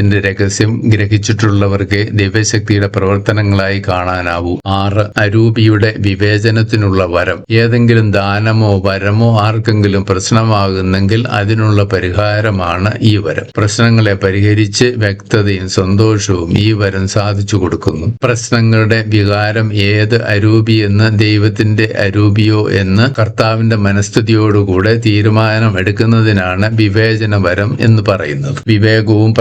ദൈവരാജ്യത്തിന്റെ രഹസ്യം ഗ്രഹിച്ചിട്ടുള്ളവർക്ക് ദൈവശക്തിയുടെ പ്രവർത്തനങ്ങളായി കാണാനാവൂ. ആറ് അരൂപിയുടെ വിവേചനത്തിനുള്ള വരം. ഏതെങ്കിലും ദാനമോ വരമോ ആർക്കെങ്കിലും പ്രശ്നമാകുന്നെങ്കിൽ അതിനുള്ള പരിഹാരമാണ് ഈ വരം. പ്രശ്നങ്ങളെ പരിഹരിച്ച് വ്യക്തതയും സന്തോഷവും ഈ വരം സാധിച്ചു കൊടുക്കുന്നു. പ്രശ്നങ്ങളുടെ വികാരം ഏത് അരൂപി എന്ന് ദൈവത്തിന്റെ അരൂപിയോ എന്ന് കർത്താവിന്റെ മനസ്ഥിതിയോടുകൂടെ തീരുമാനം എടുക്കുന്നതിനാണ് വിവേചന വരം എന്ന് പറയുന്നത്. വിവേകവും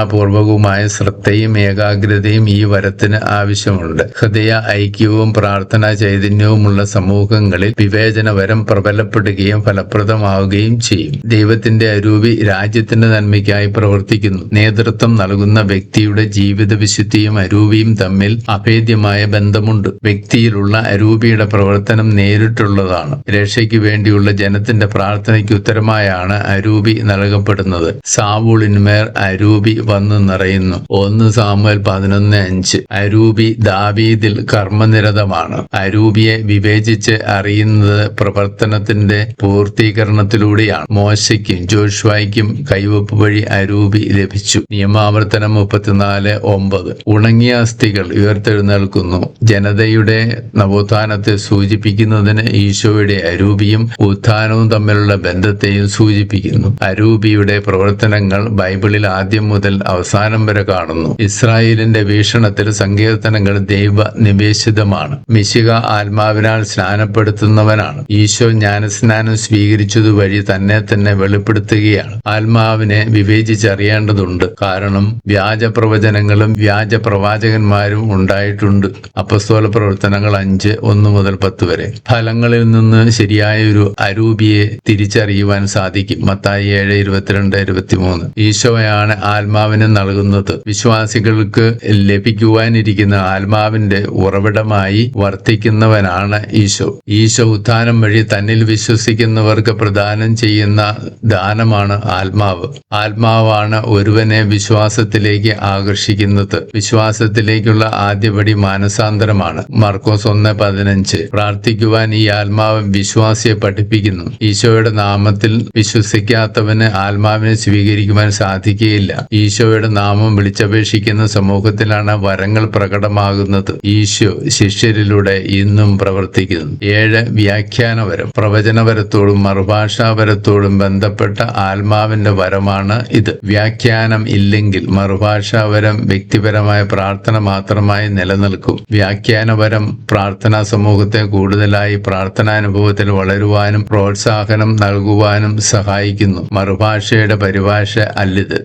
പ്രാർത്ഥനാപൂർവകവുമായ ശ്രദ്ധയും ഏകാഗ്രതയും ഈ വരത്തിന് ആവശ്യമുണ്ട്. ഹൃദയ ഐക്യവും പ്രാർത്ഥനാ ചൈതന്യവുമുള്ള സമൂഹങ്ങളിൽ വിവേചന വരം പ്രബലപ്പെടുകയും ഫലപ്രദമാവുകയും ചെയ്യും. ദൈവത്തിന്റെ അരൂപി രാജ്യത്തിന്റെ നന്മയ്ക്കായി പ്രവർത്തിക്കുന്നു. നേതൃത്വം നൽകുന്ന വ്യക്തിയുടെ ജീവിത വിശുദ്ധിയും അരൂപിയും തമ്മിൽ അഭേദ്യമായ ബന്ധമുണ്ട്. വ്യക്തിയിലുള്ള അരൂപിയുടെ പ്രവർത്തനം നേരിട്ടുള്ളതാണ്. രക്ഷയ്ക്ക് വേണ്ടിയുള്ള ജനത്തിന്റെ പ്രാർത്ഥനയ്ക്ക് ഉത്തരമായാണ് അരൂപി നൽകപ്പെടുന്നത്. സാവൂളിന്മേർ അരൂപി വന്നു നിറയുന്നു. ഒന്ന് സാമുവൽ പതിനൊന്ന് അഞ്ച്. അരൂപി ദാവീദിൽ കർമ്മനിരതമാണ്. അരൂപിയെ വിവേചിച്ച് അറിയുന്നത് പ്രവർത്തനത്തിന്റെ പൂർത്തീകരണത്തിലൂടെയാണ്. മോശയ്ക്കും ജോഷ്വായ്ക്കും കൈവപ്പ് വഴി അരൂപി ലഭിച്ചു. നിയമാവർത്തനം മുപ്പത്തിനാല് ഒമ്പത്. ഉണങ്ങിയ അസ്ഥികൾ ഉയർത്തെഴുന്നേൽക്കുന്നു. ജനതയുടെ നവോത്ഥാനത്തെ സൂചിപ്പിക്കുന്നതിന് ഈശോയുടെ അരൂപിയും ഉത്ഥാനവും തമ്മിലുള്ള ബന്ധത്തെയും സൂചിപ്പിക്കുന്നു. അരൂപിയുടെ പ്രവർത്തനങ്ങൾ ബൈബിളിൽ ആദ്യം മുതൽ അവസാനം വരെ കാണുന്നു. ഇസ്രായേലിന്റെ വീക്ഷണത്തിൽ സങ്കീർത്തനങ്ങൾ ദൈവ നിവേശിതമാണ് മിശിക ആത്മാവിനാൽ സ്നാനപ്പെടുത്തുന്നവനാണ്. ഈശോ ജ്ഞാനസ്നാനം സ്വീകരിച്ചതുവഴി തന്നെ തന്നെ വെളിപ്പെടുത്തുകയാണ്. ആത്മാവിനെ വിവേചിച്ചറിയേണ്ടതുണ്ട്. കാരണം വ്യാജ പ്രവചനങ്ങളും വ്യാജ പ്രവാചകന്മാരും ഉണ്ടായിട്ടുണ്ട്. അപ്പസ്തോല പ്രവർത്തനങ്ങൾ അഞ്ച് ഒന്ന് മുതൽ പത്ത് വരെ. ഫലങ്ങളിൽ നിന്ന് ശരിയായ ഒരു അരൂപിയെ തിരിച്ചറിയുവാൻ സാധിക്കും. മത്തായി ഏഴ് ഇരുപത്തിരണ്ട് ഇരുപത്തിമൂന്ന്. ഈശോയാണ് ആത്മാ ആത്മാവിനെ നൽകുന്നത്. വിശ്വാസികൾക്ക് ലഭിക്കുവാനിരിക്കുന്ന ആത്മാവിന്റെ ഉറവിടമായി വർത്തിക്കുന്നവനാണ് ഈശോ. ഈശോ ഉത്ഥാനം വഴി തന്നിൽ വിശ്വസിക്കുന്നവർക്ക് പ്രദാനം ചെയ്യുന്ന ദാനമാണ് ആത്മാവ്. ആത്മാവാണ് ഒരുവനെ വിശ്വാസത്തിലേക്ക് ആകർഷിക്കുന്നത്. വിശ്വാസത്തിലേക്കുള്ള ആദ്യപടി മാനസാന്തരമാണ്. മാർക്കോസ് ഒന്ന് പതിനഞ്ച്. പ്രാർത്ഥിക്കുവാൻ ഈ ആത്മാവ് വിശ്വാസിയെ പഠിപ്പിക്കുന്നു. ഈശോയുടെ നാമത്തിൽ വിശ്വസിക്കാത്തവന് ആത്മാവിനെ സ്വീകരിക്കുവാൻ സാധിക്കുകയില്ല. ഈശോയുടെ നാമം വിളിച്ചപേക്ഷിക്കുന്ന സമൂഹത്തിലാണ് വരങ്ങൾ പ്രകടമാകുന്നത്. ഈശോ ശിഷ്യരിലൂടെ ഇന്നും പ്രവർത്തിക്കുന്നു. ഏഴ് വ്യാഖ്യാനവരം. പ്രവചനപരത്തോടും മറുഭാഷാപരത്തോടും ബന്ധപ്പെട്ട ആത്മാവിന്റെ വരമാണ് ഇത്. വ്യാഖ്യാനം ഇല്ലെങ്കിൽ മറുഭാഷാപരം വ്യക്തിപരമായ പ്രാർത്ഥന മാത്രമായി നിലനിൽക്കും. വ്യാഖ്യാനപരം പ്രാർത്ഥനാ സമൂഹത്തെ കൂടുതലായി പ്രാർത്ഥനാനുഭവത്തിൽ വളരുവാനും പ്രോത്സാഹനം നൽകുവാനും സഹായിക്കുന്നു. മറുഭാഷയുടെ പരിഭാഷ അല്ലിത്.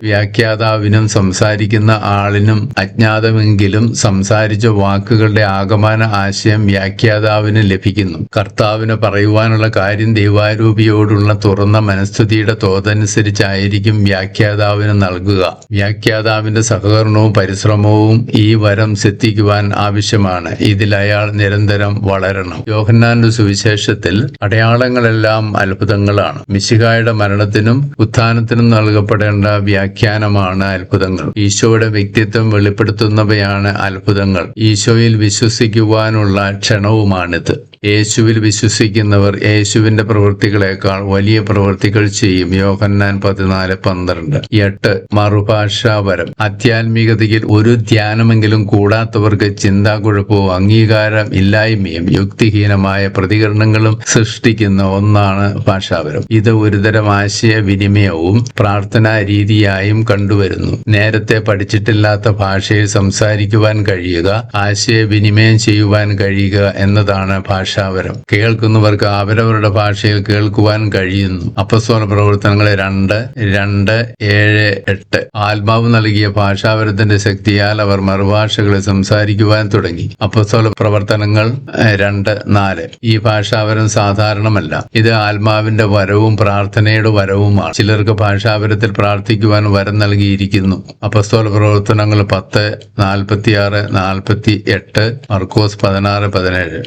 വ്യാഖ്യാതാവിനും സംസാരിക്കുന്ന ആളിനും അജ്ഞാതമെങ്കിലും സംസാരിച്ച വാക്കുകളുടെ ആകമാന ആശയം വ്യാഖ്യാതാവിന് ലഭിക്കുന്നു. കർത്താവിന് പറയുവാനുള്ള കാര്യം ദൈവാരൂപിയോടുള്ള തുറന്ന മനസ്ഥിതിയുടെ തോതനുസരിച്ചായിരിക്കും വ്യാഖ്യാതാവിന് നൽകുക. വ്യാഖ്യാതാവിന്റെ സഹകരണവും പരിശ്രമവും ഈ വരം സിദ്ധിക്കുവാൻ ആവശ്യമാണ്. ഇതിൽ അയാൾ നിരന്തരം വളരണം. യോഹന്നാന്റെ സുവിശേഷത്തിൽ അടയാളങ്ങളെല്ലാം അത്ഭുതങ്ങളാണ്. മിശിഹായുടെ മരണത്തിനും ഉത്ഥാനത്തിനും നൽകപ്പെടേണ്ട വ്യാഖ്യാനമാണ് അത്ഭുതങ്ങൾ. ഈശോയുടെ വ്യക്തിത്വം വെളിപ്പെടുത്തുന്നവയാണ് അത്ഭുതങ്ങൾ. ഈശോയിൽ വിശ്വസിക്കുവാനുള്ള ക്ഷണവുമാണിത്. യേശുവിൽ വിശ്വസിക്കുന്നവർ യേശുവിന്റെ പ്രവൃത്തികളെക്കാൾ വലിയ പ്രവൃത്തികൾ ചെയ്യും. യോഹന്നാൻ പതിനാല് പന്ത്രണ്ട്. എട്ട്. മറുഭാഷാപരം. ആധ്യാത്മികതയിൽ ഒരു ധ്യാനമെങ്കിലും കൂടാത്തവർക്ക് ചിന്താകുഴപ്പോ അംഗീകാരം ഇല്ലായ്മയും യുക്തിഹീനമായ പ്രതികരണങ്ങളും സൃഷ്ടിക്കുന്ന ഒന്നാണ് ഭാഷാപരം. ഇത് ഒരുതരം ആശയവിനിമയവും പ്രാർത്ഥനാ രീതിയായും കണ്ടുവരുന്നു. നേരത്തെ പഠിച്ചിട്ടില്ലാത്ത ഭാഷയിൽ സംസാരിക്കുവാൻ കഴിയുക ആശയവിനിമയം ചെയ്യുവാൻ കഴിയുക എന്നതാണ് ഭാഷാപരം. കേൾക്കുന്നവർക്ക് അവരവരുടെ ഭാഷയിൽ കേൾക്കുവാൻ കഴിയുന്നു. അപ്പസ്വല പ്രവർത്തനങ്ങളെ രണ്ട് രണ്ട് ഏഴ് എട്ട്. ആത്മാവ് നൽകിയ ഭാഷാപരത്തിന്റെ ശക്തിയാൽ അവർ മറുഭാഷകളെ സംസാരിക്കുവാൻ തുടങ്ങി. അപ്പസ്വല പ്രവർത്തനങ്ങൾ രണ്ട് നാല്. ഈ ഭാഷാവരം സാധാരണമല്ല. ഇത് ആത്മാവിന്റെ വരവും പ്രാർത്ഥനയുടെ വരവുമാണ്. ചിലർക്ക് ഭാഷാപരത്തിൽ പ്രാർത്ഥിക്കുവാൻ വരം നൽകിയിരിക്കുന്നു. അപ്പസ്തോല പ്രവർത്തനങ്ങൾ പത്ത് നാൽപ്പത്തിയാറ് നാൽപ്പത്തി എട്ട് മർക്കോസ് പതിനാറ് പതിനേഴ്.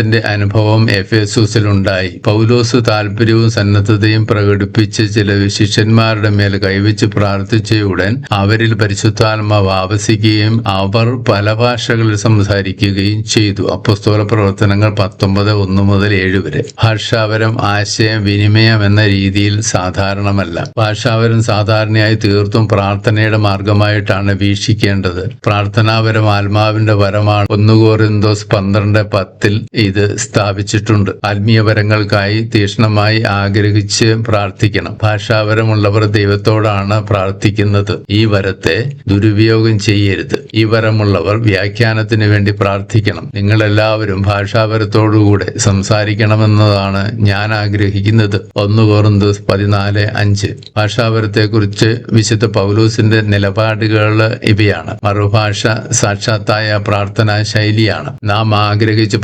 ഭാഷാപരത്തിന്റെ അനുഭവം എഫേസൂസിൽ ഉണ്ടായി പൗലോസ് താല്പര്യവും സന്നദ്ധതയും പ്രകടിപ്പിച്ച് ചില ശിഷ്യന്മാരുടെ മേൽ കൈവച്ച് പ്രാർത്ഥിച്ചയുടൻ അവരിൽ പരിശുദ്ധാത്മാവ് ആവസിക്കുകയും അവർ പല ഭാഷകളിൽ സംസാരിക്കുകയും ചെയ്തു. അപ്പസ്തോല പ്രവർത്തനങ്ങൾ പത്തൊമ്പത് ഒന്ന് മുതൽ ഏഴ് വരെ. ഭാഷാവരം ആശയം വിനിമയം എന്ന രീതിയിൽ സാധാരണമല്ല. ഭാഷാവരം സാധാരണയായി തീർത്തും പ്രാർത്ഥനയുടെ മാർഗമായിട്ടാണ് വീക്ഷിക്കേണ്ടത്. പ്രാർത്ഥനാപരം ആത്മാവിന്റെ വരമാണ് ഒന്നുകോറിന്തോസ് പന്ത്രണ്ട് പത്തിൽ ഇത് സ്ഥാപിച്ചിട്ടുണ്ട്. ആത്മീയപരങ്ങൾക്കായി തീക്ഷ്ണമായി ആഗ്രഹിച്ച് പ്രാർത്ഥിക്കണം. ഭാഷാപരമുള്ളവർ ദൈവത്തോടാണ് പ്രാർത്ഥിക്കുന്നത്. ഈ വരത്തെ ദുരുപയോഗം ചെയ്യരുത്. ഈ വരമുള്ളവർ വ്യാഖ്യാനത്തിന് വേണ്ടി പ്രാർത്ഥിക്കണം. നിങ്ങൾ എല്ലാവരും ഭാഷാപരത്തോടുകൂടെ സംസാരിക്കണമെന്നതാണ് ഞാൻ ആഗ്രഹിക്കുന്നത്. ഒന്ന് കോറിന്തോസ് പതിനാല് അഞ്ച്. ഭാഷാപരത്തെക്കുറിച്ച് വിശുദ്ധ പൗലൂസിന്റെ നിലപാടുകൾ ഇവയാണ്. മറുഭാഷ സാക്ഷാത്തായ പ്രാർത്ഥനാ ശൈലിയാണ്. നാം ആഗ്രഹിച്ച്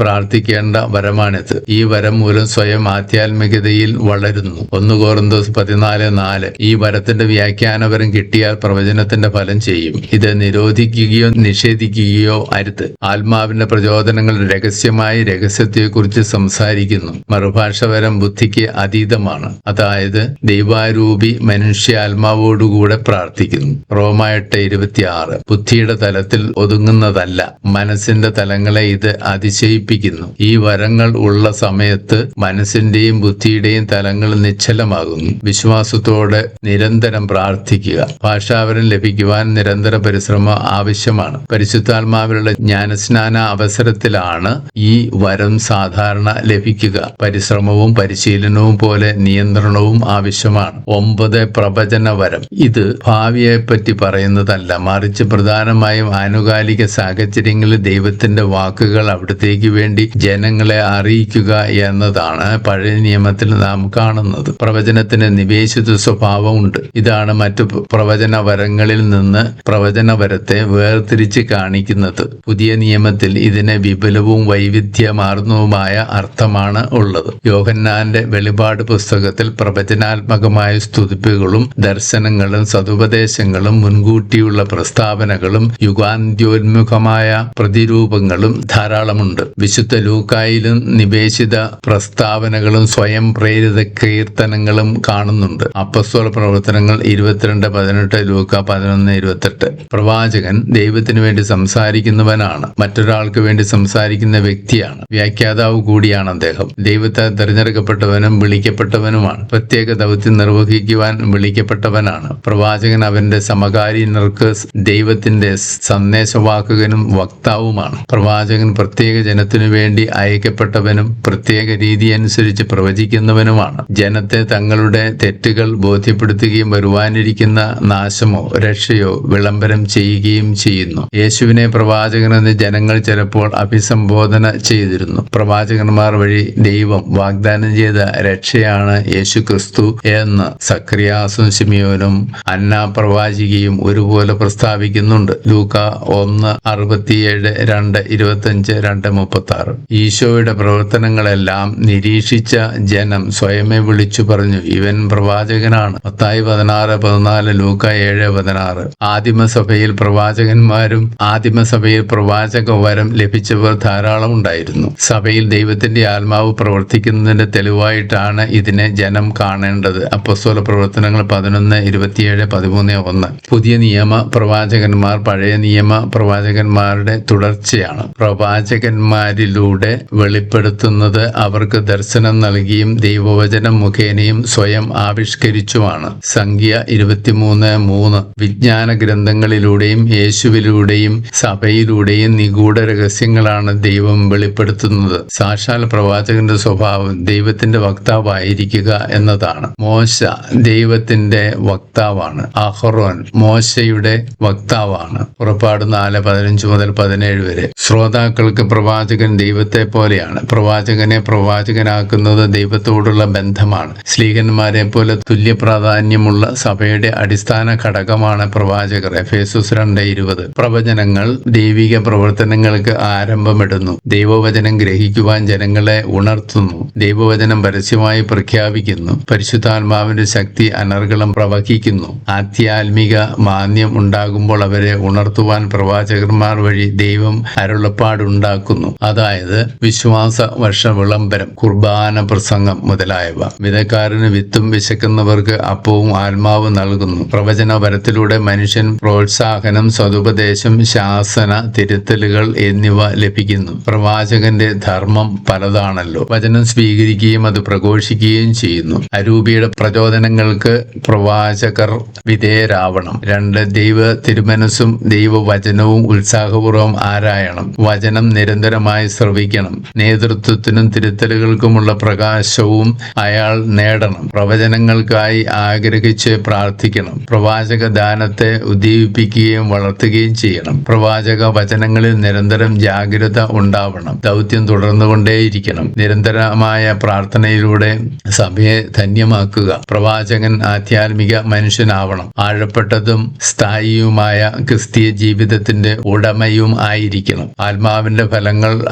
പ്രാർത്ഥിക്കേണ്ട വരമാണിത്. ഈ വരം മൂലം സ്വയം ആധ്യാത്മികതയിൽ വളരുന്നു. ഒന്ന് കോറിന്തോസ് പതിനാല് നാല്. ഈ വരത്തിന്റെ വ്യാഖ്യാനപരം കിട്ടിയാൽ പ്രവചനത്തിന്റെ ഫലം ചെയ്യും. ഇത് നിരോധിക്കുകയോ നിഷേധിക്കുകയോ അരുത്. ആത്മാവിന്റെ പ്രചോദനങ്ങൾ രഹസ്യമായി രഹസ്യത്തെക്കുറിച്ച് സംസാരിക്കുന്നു. മറുഭാഷപരം ബുദ്ധിക്ക് അതീതമാണ്. അതായത് ദൈവാരൂപി മനുഷ്യാത്മാവോടുകൂടെ പ്രാർത്ഥിക്കുന്നു. റോമ എട്ട് ഇരുപത്തിയാറ്. ബുദ്ധിയുടെ തലത്തിൽ ഒതുങ്ങുന്നതല്ല. മനസ്സിന്റെ തലങ്ങളെ ഇത് അതിശയിപ്പിക്കുന്നു. വരങ്ങൾ ഉള്ള സമയത്ത് മനസ്സിന്റെയും ബുദ്ധിയുടെയും തലങ്ങൾ നിശ്ചലമാകുന്നു. വിശ്വാസത്തോടെ നിരന്തരം പ്രാർത്ഥിക്കുക. ഭാഷാവരം ലഭിക്കുവാൻ നിരന്തര പരിശ്രമം ആവശ്യമാണ്. പരിശുദ്ധാത്മാവിലുള്ള ജ്ഞാനസ്നാന അവസരത്തിലാണ് ഈ വരം സാധാരണ ലഭിക്കുക. പരിശ്രമവും പരിശീലനവും പോലെ നിയന്ത്രണവും ആവശ്യമാണ്. ഒമ്പത് പ്രവചന വരം. ഇത് ഭാവിയെ പറ്റി പറയുന്നതല്ല. മറിച്ച് പ്രധാനമായും ആനുകാലിക സാഹചര്യങ്ങളിൽ ദൈവത്തിന്റെ വാക്കുകൾ അവിടത്തേക്ക് വേണ്ടി ജന ജനങ്ങളെ അറിയിക്കുക എന്നതാണ് പഴയ നിയമത്തിൽ നാം കാണുന്നത്. പ്രവചനത്തിന് നിവേശിത സ്വഭാവമുണ്ട്. ഇതാണ് മറ്റു പ്രവചന വരങ്ങളിൽ നിന്ന് പ്രവചനവരത്തെ വേർതിരിച്ച് കാണിക്കുന്നത്. പുതിയ നിയമത്തിൽ ഇതിന് വിപുലവും വൈവിധ്യമാർന്നതുമായ അർത്ഥമാണ് ഉള്ളത്. യോഹന്നാന്റെ വെളിപാട് പുസ്തകത്തിൽ പ്രവചനാത്മകമായ സ്തുതിപ്പുകളും ദർശനങ്ങളും സതുപദേശങ്ങളും മുൻകൂട്ടിയുള്ള പ്രസ്താവനകളും യുഗാന്ത്യോന്മുഖമായ പ്രതിരൂപങ്ങളും ധാരാളമുണ്ട്. വിശുദ്ധ ലൂക്കായിലും നിവേശിത പ്രസ്താവനകളും സ്വയം പ്രേരിത കീർത്തനങ്ങളും കാണുന്നുണ്ട്. അപ്പസ്തോല പ്രവർത്തനങ്ങൾ ഇരുപത്തിരണ്ട് പതിനെട്ട് ലൂക്ക പതിനൊന്ന് ഇരുപത്തെട്ട്. പ്രവാചകൻ ദൈവത്തിന് വേണ്ടി സംസാരിക്കുന്നവനാണ്. മറ്റൊരാൾക്ക് വേണ്ടി സംസാരിക്കുന്ന വ്യക്തിയാണ്. വ്യാഖ്യാതാവ് കൂടിയാണ് അദ്ദേഹം. ദൈവത്തെ തിരഞ്ഞെടുക്കപ്പെട്ടവനും വിളിക്കപ്പെട്ടവനുമാണ്. പ്രത്യേക ദൗത്യം നിർവഹിക്കുവാൻ വിളിക്കപ്പെട്ടവനാണ്. പ്രവാചകൻ അവന്റെ സമകാലീനർക്ക് ദൈവത്തിന്റെ സന്ദേശവാക്കുകനും വക്താവുമാണ്. പ്രവാചകൻ പ്രത്യേക ജനത്തിനു വേണ്ടി അയക്കപ്പെട്ടവനും പ്രത്യേക രീതി അനുസരിച്ച് പ്രവചിക്കുന്നവനുമാണ്. ജനത്തെ തങ്ങളുടെ തെറ്റുകൾ ബോധ്യപ്പെടുത്തുകയും വരുവാനിരിക്കുന്ന നാശമോ രക്ഷയോ വിളംബരം ചെയ്യുകയും ചെയ്യുന്നു. യേശുവിനെ പ്രവാചകനെന്ന് ജനങ്ങൾ ചിലപ്പോൾ അഭിസംബോധന ചെയ്തിരുന്നു. പ്രവാചകന്മാർ വഴി ദൈവം വാഗ്ദാനം ചെയ്ത രക്ഷയാണ് യേശു ക്രിസ്തു എന്ന് സക്രിയാസും ശിമിയോനും അന്ന പ്രവാചികയും ഒരുപോലെ പ്രസ്താവിക്കുന്നുണ്ട്. ലൂക്ക ഒന്ന് അറുപത്തിയേഴ് രണ്ട് ഇരുപത്തഞ്ച് രണ്ട് മുപ്പത്തി ആറ് ഈശോയുടെ പ്രവർത്തനങ്ങളെല്ലാം നിരീക്ഷിച്ച ജനം സ്വയമേ വിളിച്ചു പറഞ്ഞു ഇവൻ പ്രവാചകനാണ്. പത്തായി പതിനാറ് പതിനാല് ലൂക്ക ഏഴ് പതിനാറ്. ആദിമസഭയിൽ പ്രവാചകന്മാരും ആദിമസഭയിൽ പ്രവാചക വരം ലഭിച്ചവർ ധാരാളം ഉണ്ടായിരുന്നു. സഭയിൽ ദൈവത്തിന്റെ ആത്മാവ് പ്രവർത്തിക്കുന്നതിന്റെ തെളിവായിട്ടാണ് ഇതിനെ ജനം കാണേണ്ടത്. അപ്പസ്തോല പ്രവർത്തനങ്ങൾ പതിനൊന്ന് ഇരുപത്തിയേഴ് പതിമൂന്ന് ഒന്ന്. പുതിയ നിയമ പ്രവാചകന്മാർ പഴയ നിയമ പ്രവാചകന്മാരുടെ തുടർച്ചയാണ്. പ്രവാചകന്മാരിലൂടെ വെളിപ്പെടുത്തുന്നത് അവർക്ക് ദർശനം നൽകിയും ദൈവവചനം മുഖേനയും സ്വയം ആവിഷ്കരിച്ചുമാണ്. സംഖ്യ ഇരുപത്തിമൂന്ന് മൂന്ന്. വിജ്ഞാന ഗ്രന്ഥങ്ങളിലൂടെയും യേശുവിലൂടെയും സഭയിലൂടെയും നിഗൂഢ രഹസ്യങ്ങളാണ് ദൈവം വെളിപ്പെടുത്തുന്നത്. സാക്ഷാൽ പ്രവാചകന്റെ സ്വഭാവം ദൈവത്തിന്റെ വക്താവായിരിക്കുക എന്നതാണ്. മോശ ദൈവത്തിന്റെ വക്താവാണ്. അഹ്റോൻ മോശയുടെ വക്താവാണ്. പുറപ്പാട് നാല് പതിനഞ്ച് മുതൽ പതിനേഴ് വരെ. ശ്രോതാക്കൾക്ക് പ്രവാചകൻ ദൈവത്തെ പോലെയാണ്. പ്രവാചകനെ പ്രവാചകനാക്കുന്നത് ദൈവത്തോടുള്ള ബന്ധമാണ്. സ്ലീഹന്മാരെ പോലെ തുല്യ പ്രാധാന്യമുള്ള സഭയുടെ അടിസ്ഥാന ഘടകമാണ് പ്രവാചകർ. എഫേസുസ് രണ്ട് ഇരുപത്. പ്രവചനങ്ങൾ ദൈവിക പ്രവർത്തനങ്ങൾക്ക് ആരംഭമിടുന്നു. ദൈവവചനം ഗ്രഹിക്കുവാൻ ജനങ്ങളെ ഉണർത്തുന്നു. ദൈവവചനം പരസ്യമായി പ്രഖ്യാപിക്കുന്നു. പരിശുദ്ധാത്മാവിന്റെ ശക്തി അനർഗളം പ്രവഹിക്കുന്നു. ആധ്യാത്മിക മാന്യം ഉണ്ടാകുമ്പോൾ അവരെ ഉണർത്തുവാൻ പ്രവാചകന്മാർ വഴി ദൈവം അരുളപ്പാടുണ്ടാക്കുന്നു. അതായത് വിശ്വാസ വർഷ വിളംബരം കുർബാന പ്രസംഗം മുതലായവ. വിതക്കാരന് വിത്തും വിശക്കുന്നവർക്ക് അപ്പവും ആത്മാവ് നൽകുന്നു. പ്രവചന വരത്തിലൂടെ മനുഷ്യൻ പ്രോത്സാഹനം സതുപദേശം ശാസന തിരുത്തലുകൾ എന്നിവ ലഭിക്കുന്നു. പ്രവാചകന്റെ ധർമ്മം പലതാണല്ലോ. വചനം സ്വീകരിക്കുകയും അത് പ്രഘോഷിക്കുകയും ചെയ്യുന്നു. അരൂപിയുടെ പ്രചോദനങ്ങൾക്ക് പ്രവാചകർ വിധേയരാവണം. രണ്ട് ദൈവ തിരുമനസ്സും ദൈവവചനവും ഉത്സാഹപൂർവം ആരായണം. വചനം നിരന്തരമായി ശ്രവിക്കണം നേതൃത്വത്തിനും തിരുത്തലുകൾക്കുമുള്ള പ്രകാശവും അയാൾ നേടണം. പ്രവചനങ്ങൾക്കായി ആഗ്രഹിച്ച് പ്രാർത്ഥിക്കണം. പ്രവാചക ദാനത്തെ ഉദ്ദീപിപ്പിക്കുകയും വളർത്തുകയും ചെയ്യണം. പ്രവാചക വചനങ്ങളിൽ നിരന്തരം ജാഗ്രത ഉണ്ടാവണം. ദൗത്യം തുടർന്നുകൊണ്ടേയിരിക്കണം. നിരന്തരമായ പ്രാർത്ഥനയിലൂടെ സഭയെ ധന്യമാക്കുക. പ്രവാചകൻ ആധ്യാത്മിക മനുഷ്യനാവണം. ആഴപ്പെട്ടതും സ്ഥായിയുമായ ക്രിസ്തീയ ജീവിതത്തിന്റെ ഉടമയും ആയിരിക്കണം. ആത്മാവിന്റെ ഫലങ്ങൾ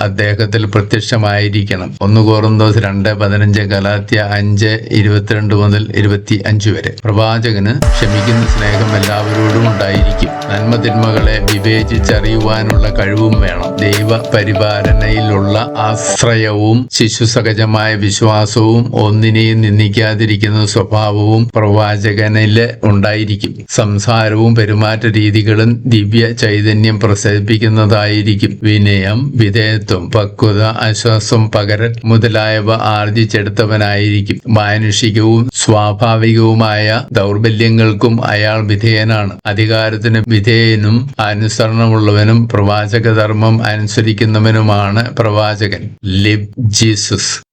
അദ്ദേഹത്തിൽ പ്രത്യക്ഷമായിരിക്കണം. ഒന്ന് കോറന്തോസ് രണ്ട് പതിനഞ്ച് ഗലാത്യ അഞ്ച് ഇരുപത്തിരണ്ട് മുതൽ ഇരുപത്തി അഞ്ച് വരെ. പ്രവാചകന് ക്ഷമിക്കുന്ന സ്നേഹം എല്ലാവരോടും ഉണ്ടായിരിക്കും. നന്മതിന്മകളെ വിവേചിച്ചറിയുവാനുള്ള കഴിവും വേണം. ദൈവ പരിപാലനയിലുള്ള ആശ്രയവും ശിശുസഹജമായ വിശ്വാസവും ഒന്നിനെയും നിന്ദിക്കാതിരിക്കുന്ന സ്വഭാവവും പ്രവാചകനിൽ ഉണ്ടായിരിക്കും. സംസാരവും പെരുമാറ്റ രീതികളും ദിവ്യ ചൈതന്യം പ്രസരിപ്പിക്കുന്നതായിരിക്കും. വിനയം വിധേയത്വം പക്വത ആശ്വാസം പകരൽ മുതലായവ ആർജിച്ചെടുത്തവനായിരിക്കും. മാനുഷികവും സ്വാഭാവികവുമായ ദൗർബല്യങ്ങൾക്കും അയാൾ വിധേയനാണ്. അധികാരത്തിന് വിധേയനും അനുസരണമുള്ളവനും പ്രവാചക ധർമ്മം അനുസരിക്കുന്നവനുമാണ് പ്രവാചകൻ. ലിബ് ജീസസ്.